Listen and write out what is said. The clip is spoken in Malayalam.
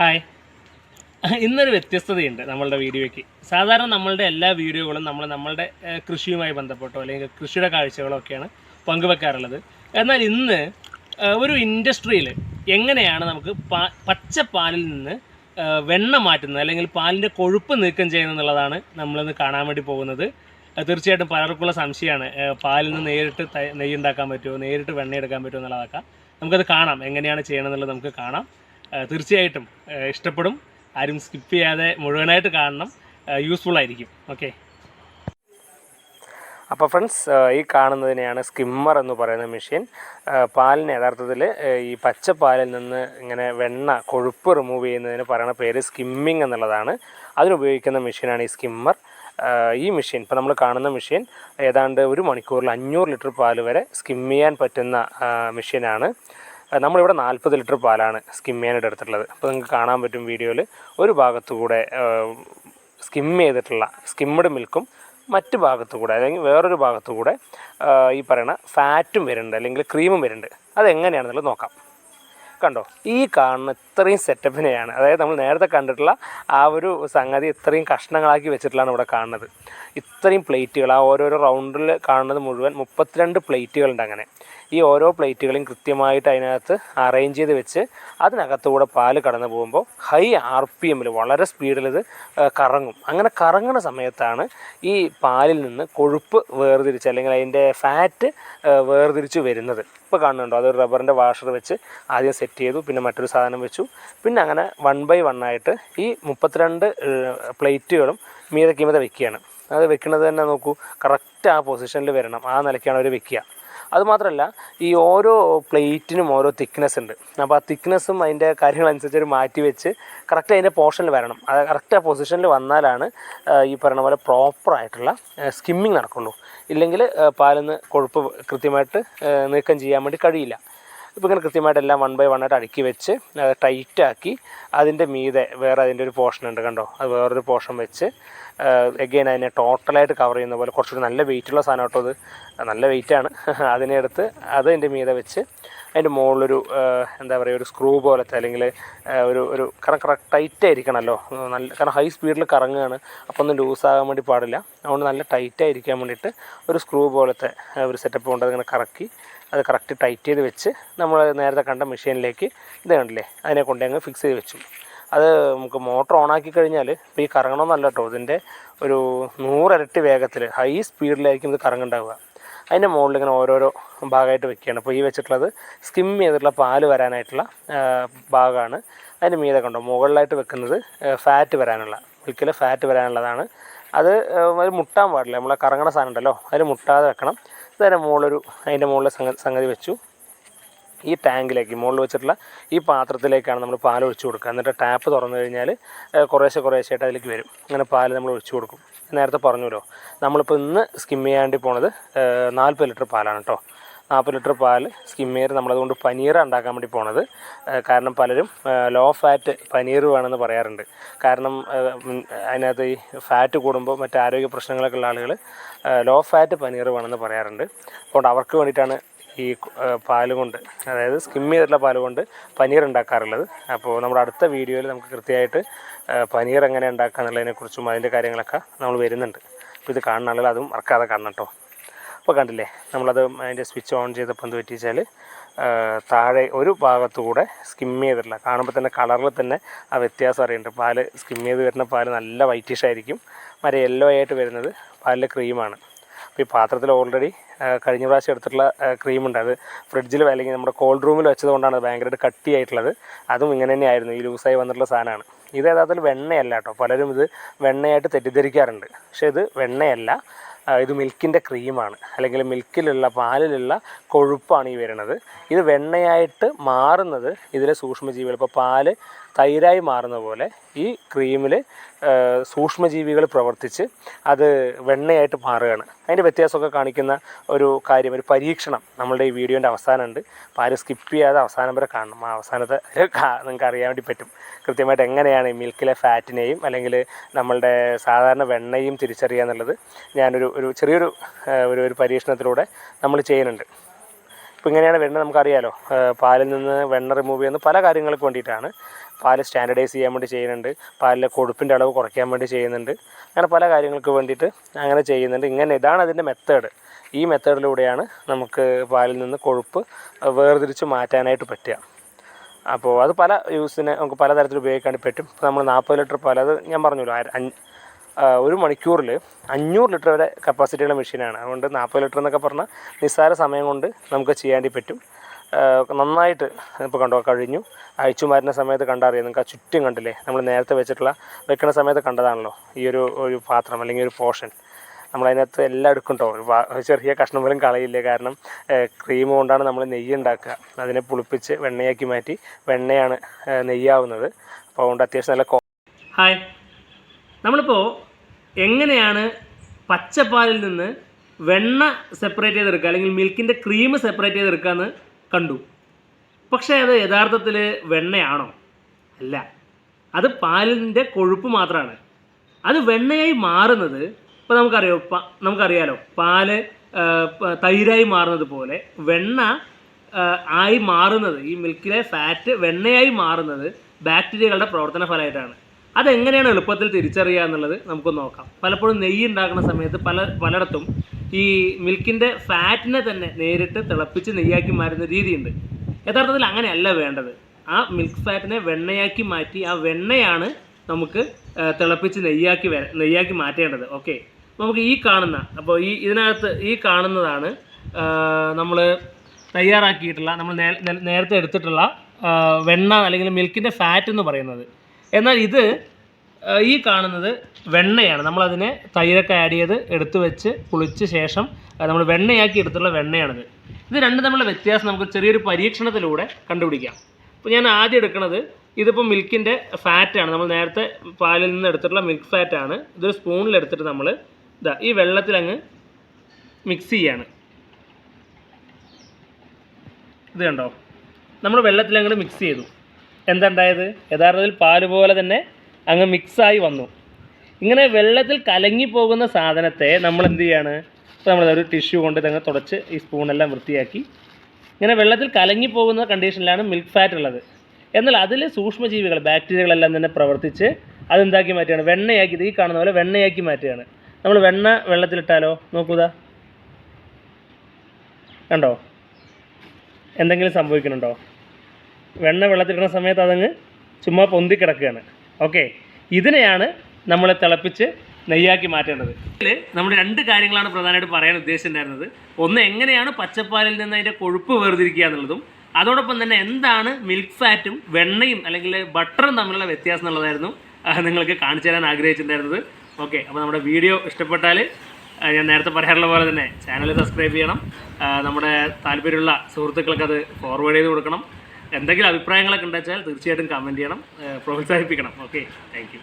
ഹായ്. ഇന്നൊരു വ്യത്യസ്തതയുണ്ട് നമ്മളുടെ വീഡിയോയ്ക്ക്. സാധാരണ നമ്മളുടെ എല്ലാ വീഡിയോകളും നമ്മൾ നമ്മളുടെ കൃഷിയുമായി ബന്ധപ്പെട്ടോ അല്ലെങ്കിൽ കൃഷിയുടെ കാഴ്ചകളോ ഒക്കെയാണ് പങ്കുവെക്കാറുള്ളത്. എന്നാൽ ഇന്ന് ഒരു ഇൻഡസ്ട്രിയിൽ എങ്ങനെയാണ് നമുക്ക് പാ പച്ച പാലിൽ നിന്ന് വെണ്ണ മാറ്റുന്നത് അല്ലെങ്കിൽ പാലിന്റെ കൊഴുപ്പ് നീക്കം ചെയ്യുന്നത് എന്നുള്ളതാണ് നമ്മളിന്ന് കാണാൻ വേണ്ടി പോകുന്നത്. തീർച്ചയായിട്ടും പലർക്കുള്ള സംശയമാണ്. പാലിൽ നിന്ന് നേരിട്ട് നെയ്യുണ്ടാക്കാൻ പറ്റുമോ? നേരിട്ട് വെണ്ണ എടുക്കാൻ പറ്റുമോ എന്നുള്ളതൊക്കെ. നമുക്കത് കാണാം. എങ്ങനെയാണ് ചെയ്യണമെന്നുള്ളത് നമുക്ക് കാണാം. തീർച്ചയായിട്ടും. ഇഷ്ടപ്പെടും. ആരും സ്കിപ്പ് ചെയ്യാതെ മുഴുവനായിട്ട് കാണണം. യൂസ്ഫുൾ ആയിരിക്കും. ഓക്കെ അപ്പോൾ ഫ്രണ്ട്സ് ഈ കാണുന്നതിനെയാണ് സ്കിമ്മർ എന്ന് പറയുന്ന മെഷീൻ പാലിന് യഥാർത്ഥത്തിൽ ഈ പച്ച പാലിൽ നിന്ന് ഇങ്ങനെ വെണ്ണ കൊഴുപ്പ് റിമൂവ് ചെയ്യുന്നതിന് പറയുന്ന പേര് സ്കിമ്മിങ് എന്നുള്ളതാണ്. അതിനുപയോഗിക്കുന്ന മെഷീനാണ് ഈ സ്കിമ്മർ ഈ മെഷീൻ ഇപ്പോൾ നമ്മൾ കാണുന്ന മെഷീൻ ഏതാണ്ട് ഒരു മണിക്കൂറിൽ അഞ്ഞൂറ് ലിറ്റർ പാൽ വരെ സ്കിം ചെയ്യാൻ പറ്റുന്ന മെഷീനാണ് നമ്മളിവിടെ നാൽപ്പത് ലിറ്റർ പാലാണ് സ്കിം ചെയ്യാനായിട്ട് എടുത്തിട്ടുള്ളത്. അപ്പോൾ നിങ്ങൾക്ക് കാണാൻ പറ്റും വീഡിയോയിൽ ഒരു ഭാഗത്തുകൂടെ സ്കിം ചെയ്തിട്ടുള്ള സ്കിമ്മഡ് മിൽക്കും മറ്റ് ഭാഗത്തു കൂടെ അല്ലെങ്കിൽ വേറൊരു ഭാഗത്തു കൂടെ ഈ പറയുന്ന ഫാറ്റും വരുന്നുണ്ട് അല്ലെങ്കിൽ ക്രീമും വരുന്നുണ്ട്. അതെങ്ങനെയാണെന്നുള്ളത് നോക്കാം. കണ്ടോ? ഈ കാണുന്ന ഇത്രയും സെറ്റപ്പിനെയാണ്. അതായത് നമ്മൾ നേരത്തെ കണ്ടിട്ടുള്ള ആ ഒരു സംഗതി ഇത്രയും കഷ്ണങ്ങളാക്കി വെച്ചിട്ടുള്ളതാണ് ഇവിടെ കാണുന്നത്. ഇത്രയും പ്ലേറ്റുകൾ ആ ഓരോരോ റൗണ്ടിൽ കാണുന്നത് മുഴുവൻ മുപ്പത്തിരണ്ട് പ്ലേറ്റുകളുണ്ട് അങ്ങനെ. ഈ ഓരോ പ്ലേറ്റുകളെയും കൃത്യമായിട്ട് അതിനകത്ത് അറേഞ്ച് ചെയ്ത് വെച്ച് അതിനകത്തുകൂടെ പാൽ കടന്നു പോകുമ്പോൾ ഹൈ ആർ പി എമ്മിൽ വളരെ സ്പീഡിൽ ഇത് കറങ്ങും. അങ്ങനെ കറങ്ങുന്ന സമയത്താണ് ഈ പാലിൽ നിന്ന് കൊഴുപ്പ് വേർതിരിച്ച് അല്ലെങ്കിൽ അതിന്റെ ഫാറ്റ് വേർതിരിച്ച് വരുന്നത്. ഇപ്പോൾ കാണുന്നുണ്ടോ? അതൊരു റബ്ബറിന്റെ വാഷർ വെച്ച് ആദ്യം സെറ്റ് ചെയ്തു പിന്നെ മറ്റൊരു സാധനം വെച്ചു. പിന്നെ അങ്ങനെ വൺ ബൈ വൺ ആയിട്ട് ഈ മുപ്പത്തിരണ്ട് പ്ലേറ്റുകളും മീതെ മീതെ വെക്കുകയാണ്. അത് വെക്കുന്നത് തന്നെ നോക്കൂ കറക്റ്റ് ആ പൊസിഷനിൽ വരണം. ആ നിലയ്ക്കാണ് അവർ വെക്കുക. അതുമാത്രമല്ല ഈ ഓരോ പ്ലേറ്റിനും ഓരോ തിക്നെസ് ഉണ്ട്. അപ്പോൾ ആ തിക്നെസ്സും അതിന്റെ കാര്യങ്ങളനുസരിച്ച് ഒരു മാറ്റി വെച്ച് കറക്റ്റ് അതിന്റെ പോർഷനിൽ വരണം. അത് കറക്റ്റ് ആ പൊസിഷനിൽ വന്നാലാണ് ഈ പറയുന്ന പോലെ പ്രോപ്പറായിട്ടുള്ള സ്കിമ്മിങ് നടക്കുള്ളൂ. ഇല്ലെങ്കിൽ പാലിൽ നിന്ന് കൊഴുപ്പ് കൃത്യമായിട്ട് നീക്കം ചെയ്യാൻ വേണ്ടി കഴിയില്ല. ഇങ്ങനെ കൃത്യമായിട്ട് എല്ലാം വൺ ബൈ വൺ ആയിട്ട് അടുക്കി വെച്ച് ടൈറ്റാക്കി അതിന്റെ മീതെ വേറെ അതിന്റെ ഒരു പോർഷൻ ഉണ്ട് കണ്ടോ? അത് വേറൊരു പോർഷൻ വെച്ച് എഗെയിൻ അതിനെ ടോട്ടലായിട്ട് കവർ ചെയ്യുന്ന പോലെ കുറച്ചുകൂടി നല്ല വെയിറ്റുള്ള സാധനം കേട്ടോ അത്. നല്ല വെയിറ്റാണ് അതിനെ എടുത്ത് അത് അതിന്റെ മീതെ വെച്ച് അതിന്റെ മുകളിലൊരു എന്താ പറയുക ഒരു സ്ക്രൂ പോലത്തെ അല്ലെങ്കിൽ ഒരു ഒരു കാരണം കറക്റ്റ് ടൈറ്റ് ആയിരിക്കണമല്ലോ നല്ല കാരണം ഹൈ സ്പീഡിൽ കറങ്ങുകയാണ്. അപ്പോൾ ഒന്നും ലൂസാകാൻ വേണ്ടി പാടില്ല. അതുകൊണ്ട് നല്ല ടൈറ്റ് ആയിരിക്കാൻ വേണ്ടിയിട്ട് ഒരു സ്ക്രൂ പോലത്തെ ഒരു സെറ്റപ്പ് കൊണ്ട് അതിങ്ങനെ കറക്കി അത് കറക്റ്റ് ടൈറ്റ് ചെയ്ത് വെച്ച് നമ്മൾ നേരത്തെ കണ്ട മെഷീനിലേക്ക് ഇത് കണ്ടില്ലേ അതിനെ കൊണ്ട് അങ്ങ് ഫിക്സ് ചെയ്ത് വെച്ചു. അത് നമുക്ക് മോട്ടർ ഓണാക്കി കഴിഞ്ഞാൽ ഇപ്പോൾ ഈ കറങ്ങണമെന്നല്ല കേട്ടോ ഇതിന്റെ ഒരു നൂറിരട്ടി വേഗത്തിൽ ഹൈ സ്പീഡിലായിരിക്കും ഇത് കറങ്ങുണ്ടാവുക. അതിന്റെ മുകളിൽ ഇങ്ങനെ ഓരോരോ ഭാഗമായിട്ട് വെക്കുകയാണ്. അപ്പോൾ ഈ വെച്ചിട്ടുള്ളത് സ്കിം ചെയ്തിട്ടുള്ള പാൽ വരാനായിട്ടുള്ള ഭാഗമാണ്. അതിന്റെ മീതെ കണ്ടോ മുകളിലായിട്ട് വെക്കുന്നത് ഫാറ്റ് വരാനുള്ള മിൽക്കിൽ ഫാറ്റ് വരാനുള്ളതാണ്. അത് ഒരു മുട്ടാൻ പാടില്ല. നമ്മളെ കറങ്ങണ സാധനം ഉണ്ടല്ലോ അതിൽ മുട്ടാതെ വെക്കണം. ഇതിന്റെ മുകളിലൊരു അതിന്റെ മുകളിൽ സംഗതി വെച്ചു. ഈ ടാങ്കിലേക്ക് മുകളിൽ വെച്ചിട്ടുള്ള ഈ പാത്രത്തിലേക്കാണ് നമ്മൾ പാൽ ഒഴിച്ചു കൊടുക്കുക. എന്നിട്ട് ടാപ്പ് തുറന്നു കഴിഞ്ഞാൽ കുറേശ്ശേ കുറേശ്ശെ കുറേശ്ശെയായിട്ട് അതിലേക്ക് വരും. അങ്ങനെ പാൽ നമ്മൾ ഒഴിച്ചു കൊടുക്കും. നേരത്തെ പറഞ്ഞല്ലോ നമ്മളിപ്പോൾ ഇന്ന് സ്കിം ചെയ്യാണ്ടി പോണത് നാൽപ്പത് ലിറ്റർ പാലാണ് കേട്ടോ നാൽപ്പത് ലിറ്റർ പാൽ സ്കിമ്മേർ നമ്മളതുകൊണ്ട് പനീർ ഉണ്ടാക്കാൻ വേണ്ടി പോണത്. കാരണം പലരും ലോ ഫാറ്റ് പനീർ വേണമെന്ന് പറയാറുണ്ട്. കാരണം അതിനകത്ത് ഈ ഫാറ്റ് കൂടുമ്പോൾ മറ്റ് ആരോഗ്യ പ്രശ്നങ്ങളൊക്കെ ഉള്ള ആളുകൾ ലോ ഫാറ്റ് പനീർ വേണമെന്ന് പറയാറുണ്ട്. അതുകൊണ്ട് അവർക്ക് വേണ്ടിയിട്ടാണ് ഈ പാൽ കൊണ്ട് അതായത് സ്കിം ചെയ്തിട്ടുള്ള പാൽ കൊണ്ട് പനീർ ഉണ്ടാക്കാറുള്ളത്. അപ്പോൾ നമ്മുടെ അടുത്ത വീഡിയോയിൽ നമുക്ക് കൃത്യമായിട്ട് പനീർ എങ്ങനെ ഉണ്ടാക്കുക എന്നുള്ളതിനെക്കുറിച്ചും അതിന്റെ കാര്യങ്ങളൊക്കെ നമ്മൾ വരുന്നുണ്ട്. അപ്പോൾ ഇത് കാണുന്ന ആളുകൾ അതും മറക്കാതെ കാണണം കേട്ടോ. അപ്പോൾ കണ്ടില്ലേ നമ്മളത് അതിന്റെ സ്വിച്ച് ഓൺ ചെയ്തപ്പോൾ എന്ത് പറ്റിച്ചാൽ താഴെ ഒരു ഭാഗത്തുകൂടെ സ്കിം ചെയ്തിട്ടില്ല. കാണുമ്പോൾ തന്നെ കളറിൽ തന്നെ ആ വ്യത്യാസം അറിയുന്നുണ്ട്. പാൽ സ്കിം ചെയ്ത് വരുന്ന പാൽ നല്ല വൈറ്റിഷ് ആയിരിക്കും. മറ്റേ യെല്ലോ ആയിട്ട് വരുന്നത് പാലിലെ ക്രീമാണ് അപ്പോൾ ഈ പാത്രത്തിൽ ഓൾറെഡി കഴിഞ്ഞ പ്രാവശ്യം എടുത്തിട്ടുള്ള ക്രീമുണ്ട് അത് ഫ്രിഡ്ജിൽ അല്ലെങ്കിൽ നമ്മുടെ കോൾഡ് റൂമിൽ വെച്ചത് കൊണ്ടാണ് അത് ഭയങ്കരമായിട്ട് കട്ടിയായിട്ടുള്ളത്. അതും ഇങ്ങനെ തന്നെയായിരുന്നു ഈ ലൂസായി വന്നിട്ടുള്ള സാധനമാണ്. ഇത് യഥാർത്ഥത്തിൽ വെണ്ണയല്ല കേട്ടോ. പലരും ഇത് വെണ്ണയായിട്ട് തെറ്റിദ്ധരിക്കാറുണ്ട്. പക്ഷേ ഇത് വെണ്ണയല്ല. ഇത് മിൽക്കിന്റെ ക്രീമാണ് അല്ലെങ്കിൽ മിൽക്കിലുള്ള പാലിലുള്ള കൊഴുപ്പാണ് ഈ വരുന്നത്. ഇത് വെണ്ണയായിട്ട് മാറുന്നത് ഇതിലെ സൂക്ഷ്മജീവികൾ. ഇപ്പോൾ പാൽ തൈരായി മാറുന്ന പോലെ ഈ ക്രീമിൽ സൂക്ഷ്മജീവികൾ പ്രവർത്തിച്ച് അത് വെണ്ണയായിട്ട് മാറുകയാണ്. അതിന്റെ വ്യത്യാസമൊക്കെ കാണിക്കുന്ന ഒരു കാര്യം ഒരു പരീക്ഷണം നമ്മളുടെ ഈ വീഡിയോന്റെ അവസാനമുണ്ട്. അപ്പോൾ ആരും സ്കിപ്പ് ചെയ്യാതെ അവസാനം വരെ കാണണം. ആ അവസാനത്തെ നിങ്ങൾക്ക് അറിയാൻ വേണ്ടി പറ്റും. കൃത്യമായിട്ട് എങ്ങനെയാണ് ഈ മിൽക്കിലെ ഫാറ്റിനെയും അല്ലെങ്കിൽ നമ്മളുടെ സാധാരണ വെണ്ണയും തിരിച്ചറിയുക എന്നുള്ളത് ഞാനൊരു ഒരു ചെറിയൊരു ഒരു ഒരു പരീക്ഷണത്തിലൂടെ നമ്മൾ ചെയ്യുന്നുണ്ട്. ഇപ്പോൾ ഇങ്ങനെയാണ് വരുന്നത് നമുക്കറിയാലോ. പാലിൽ നിന്ന് വെണ്ണ റിമൂവ് ചെയ്യുന്ന പല കാര്യങ്ങൾക്ക് വേണ്ടിയിട്ടാണ്. പാൽ സ്റ്റാൻഡർഡൈസ് ചെയ്യാൻ വേണ്ടി ചെയ്യുന്നുണ്ട്. പാലിലെ കൊഴുപ്പിന്റെ അളവ് കുറയ്ക്കാൻ വേണ്ടി ചെയ്യുന്നുണ്ട്. അങ്ങനെ പല കാര്യങ്ങൾക്ക് വേണ്ടിയിട്ട് അങ്ങനെ ചെയ്യുന്നുണ്ട്. ഇങ്ങനെ ഇതാണ് അതിന്റെ മെത്തേഡ് ഈ മെത്തേഡിലൂടെയാണ് നമുക്ക് പാലിൽ നിന്ന് കൊഴുപ്പ് വേർതിരിച്ച് മാറ്റാനായിട്ട് പറ്റുക. അപ്പോൾ അത് പല യൂസിന് നമുക്ക് പലതരത്തിൽ ഉപയോഗിക്കാൻ പറ്റും. ഇപ്പോൾ നമ്മൾ നാൽപ്പത് ലിറ്റർ പാൽ അത് ഞാൻ പറഞ്ഞല്ലോ ഒരു മണിക്കൂറിൽ അഞ്ഞൂറ് ലിറ്റർ വരെ കപ്പാസിറ്റിയുള്ള മെഷീനാണ് അതുകൊണ്ട് നാൽപ്പത് ലിറ്റർ എന്നൊക്കെ പറഞ്ഞാൽ നിസ്സാര സമയം കൊണ്ട് നമുക്ക് ചെയ്യാൻ വേണ്ടി പറ്റും നന്നായിട്ട് ഇപ്പോൾ കണ്ടോ കഴിഞ്ഞു. അഴിച്ചു മാറ്റുന്ന സമയത്ത് കണ്ടറിയാം? നിങ്ങൾക്ക് ആ ചുറ്റും കണ്ടില്ലേ? നമ്മൾ നേരത്തെ വെച്ചിട്ടുള്ള വെക്കുന്ന സമയത്ത് കണ്ടതാണല്ലോ. ഈ ഒരു ഒരു പാത്രം അല്ലെങ്കിൽ ഒരു പോർഷൻ. നമ്മളതിനകത്ത് എല്ലാം എടുക്കും കേട്ടോ ചെറിയ കഷ്ണം പോലും കളയില്ല. കാരണം ക്രീം കൊണ്ടാണ് നമ്മൾ നെയ്യ് ഉണ്ടാക്കുക. അതിനെ പുളിപ്പിച്ച് വെണ്ണയാക്കി മാറ്റി വെണ്ണയാണ് നെയ്യാവുന്നത്. അപ്പോൾ അതുകൊണ്ട് അത്യാവശ്യം നല്ല ഹായ് നമ്മളിപ്പോൾ എങ്ങനെയാണ് പച്ചപ്പാലിൽ നിന്ന് വെണ്ണ സെപ്പറേറ്റ് ചെയ്തെടുക്കുക? അല്ലെങ്കിൽ മിൽക്കിന്റെ ക്രീം സെപ്പറേറ്റ് ചെയ്തെടുക്കുക എന്ന് കണ്ടു. പക്ഷേ അത് യഥാർത്ഥത്തിൽ വെണ്ണയാണോ? അല്ല. അത് പാലിന്റെ കൊഴുപ്പ് മാത്രമാണ്. അത് വെണ്ണയായി മാറുന്നത് ഇപ്പോൾ നമുക്കറിയോ? നമുക്കറിയാലോ. പാൽ തൈരായി മാറുന്നത് പോലെ വെണ്ണ ആയി മാറുന്നത് ഈ മിൽക്കിലെ ഫാറ്റ് വെണ്ണയായി മാറുന്നത് ബാക്ടീരിയകളുടെ പ്രവർത്തന ഫലമായിട്ടാണ്. അതെങ്ങനെയാണ് എളുപ്പത്തിൽ തിരിച്ചറിയുക എന്നുള്ളത് നമുക്ക് നോക്കാം. പലപ്പോഴും നെയ്യ് ഉണ്ടാക്കുന്ന സമയത്ത് പല പലയിടത്തും ഈ മിൽക്കിന്റെ ഫാറ്റിനെ തന്നെ നേരിട്ട് തിളപ്പിച്ച് നെയ്യാക്കി മാറ്റുന്ന രീതിയുണ്ട്. യഥാർത്ഥത്തിൽ അങ്ങനെയല്ല വേണ്ടത്. ആ മിൽക്ക് ഫാറ്റിനെ വെണ്ണയാക്കി മാറ്റി ആ വെണ്ണയാണ് നമുക്ക് തിളപ്പിച്ച് നെയ്യാക്കി വര നെയ്യാക്കി മാറ്റേണ്ടത്. ഓക്കെ. നമുക്ക് ഈ കാണുന്ന അപ്പോൾ ഈ ഇതിനകത്ത് ഈ കാണുന്നതാണ് നമ്മൾ തയ്യാറാക്കിയിട്ടുള്ള നമ്മൾ നേരത്തെ എടുത്തിട്ടുള്ള വെണ്ണ അല്ലെങ്കിൽ മിൽക്കിന്റെ ഫാറ്റ് എന്ന് പറയുന്നത്. എന്നാൽ ഇത് ഈ കാണുന്നത് വെണ്ണയാണ്. നമ്മളതിനെ തൈരൊക്കെ ആഡ് ചെയ്ത് എടുത്തു വെച്ച് കുളിച്ച ശേഷം നമ്മൾ വെണ്ണയാക്കി എടുത്തുള്ള വെണ്ണയാണിത്. ഇത് രണ്ടും തമ്മിലുള്ള വ്യത്യാസം നമുക്ക് ചെറിയൊരു പരീക്ഷണത്തിലൂടെ കണ്ടുപിടിക്കാം. അപ്പോൾ ഞാൻ ആദ്യം എടുക്കുന്നത് ഇതിപ്പോൾ മിൽക്കിന്റെ ഫാറ്റാണ്. നമ്മൾ നേരത്തെ പാലിൽ നിന്ന് എടുത്തിട്ടുള്ള മിൽക്ക് ഫാറ്റാണ്. ഇതൊരു സ്പൂണിൽ എടുത്തിട്ട് നമ്മൾ ഇതാ ഈ വെള്ളത്തിൽ അങ്ങ് മിക്സ് ചെയ്യാണ്. ഇത് കണ്ടോ? നമ്മൾ വെള്ളത്തിൽ അങ്ങോട്ട് മിക്സ് ചെയ്തു. എന്താ ഉണ്ടായത് യഥാർത്ഥത്തിൽ പാൽ പോലെ തന്നെ അങ്ങ് മിക്സായി വന്നു. ഇങ്ങനെ വെള്ളത്തിൽ കലങ്ങി പോകുന്ന സാധനത്തെ നമ്മൾ എന്ത് ചെയ്യാണ്? ഇപ്പോൾ നമ്മൾ ഒരു ടിഷ്യൂ കൊണ്ട് ഇതങ്ങ് തുടച്ച് ഈ സ്പൂണെല്ലാം വൃത്തിയാക്കി. ഇങ്ങനെ വെള്ളത്തിൽ കലങ്ങി പോകുന്ന കണ്ടീഷനിലാണ് മിൽക്ക് ഫാറ്റ് ഉള്ളത്. എന്നാൽ അതിൽ സൂക്ഷ്മജീവികൾ ബാക്ടീരിയകളെല്ലാം തന്നെ പ്രവർത്തിച്ച് അതെന്താക്കി മാറ്റുകയാണ്? വെണ്ണയാക്കി ഈ കാണുന്ന പോലെ വെണ്ണയാക്കി മാറ്റുകയാണ്. നമ്മൾ വെണ്ണ വെള്ളത്തിലിട്ടാലോ? നോക്കൂതാ കണ്ടോ? എന്തെങ്കിലും സംഭവിക്കുന്നുണ്ടോ? വെണ്ണ വെള്ളത്തിലിടുന്ന സമയത്ത് അതങ്ങ് ചുമ്മാ പൊന്തി കിടക്കുകയാണ്. ഓക്കെ ഇതിനെയാണ് നമ്മൾ തിളപ്പിച്ച് നെയ്യാക്കി മാറ്റേണ്ടത്. ഇതിൽ നമ്മൾ രണ്ട് കാര്യങ്ങളാണ് പ്രധാനമായിട്ട് പറയാൻ ഉദ്ദേശിച്ചിട്ടുണ്ടായിരുന്നത്. ഒന്ന് എങ്ങനെയാണ് പച്ചപ്പാലിൽ നിന്ന് അതിന്റെ കൊഴുപ്പ് വേർതിരിക്കുക എന്നുള്ളതും അതോടൊപ്പം തന്നെ എന്താണ് മിൽക്ക് ഫാറ്റും വെണ്ണയും അല്ലെങ്കിൽ ബട്ടറും തമ്മിലുള്ള വ്യത്യാസം എന്നുള്ളതായിരുന്നു നിങ്ങൾക്ക് കാണിച്ചു തരാൻ ആഗ്രഹിച്ചിട്ടുണ്ടായിരുന്നത്. ഓക്കെ അപ്പോൾ നമ്മുടെ വീഡിയോ ഇഷ്ടപ്പെട്ടാൽ ഞാൻ നേരത്തെ പറയാറുള്ള പോലെ തന്നെ ചാനൽ സബ്സ്ക്രൈബ് ചെയ്യണം. നമ്മുടെ താല്പര്യമുള്ള സുഹൃത്തുക്കൾക്ക് അത് ഫോർവേഡ് ചെയ്ത് കൊടുക്കണം. എന്തെങ്കിലും അഭിപ്രായങ്ങളൊക്കെ ഉണ്ടെച്ചാൽ തീർച്ചയായിട്ടും കമന്റ് ചെയ്യണം പ്രോത്സാഹിപ്പിക്കണം. Okay thank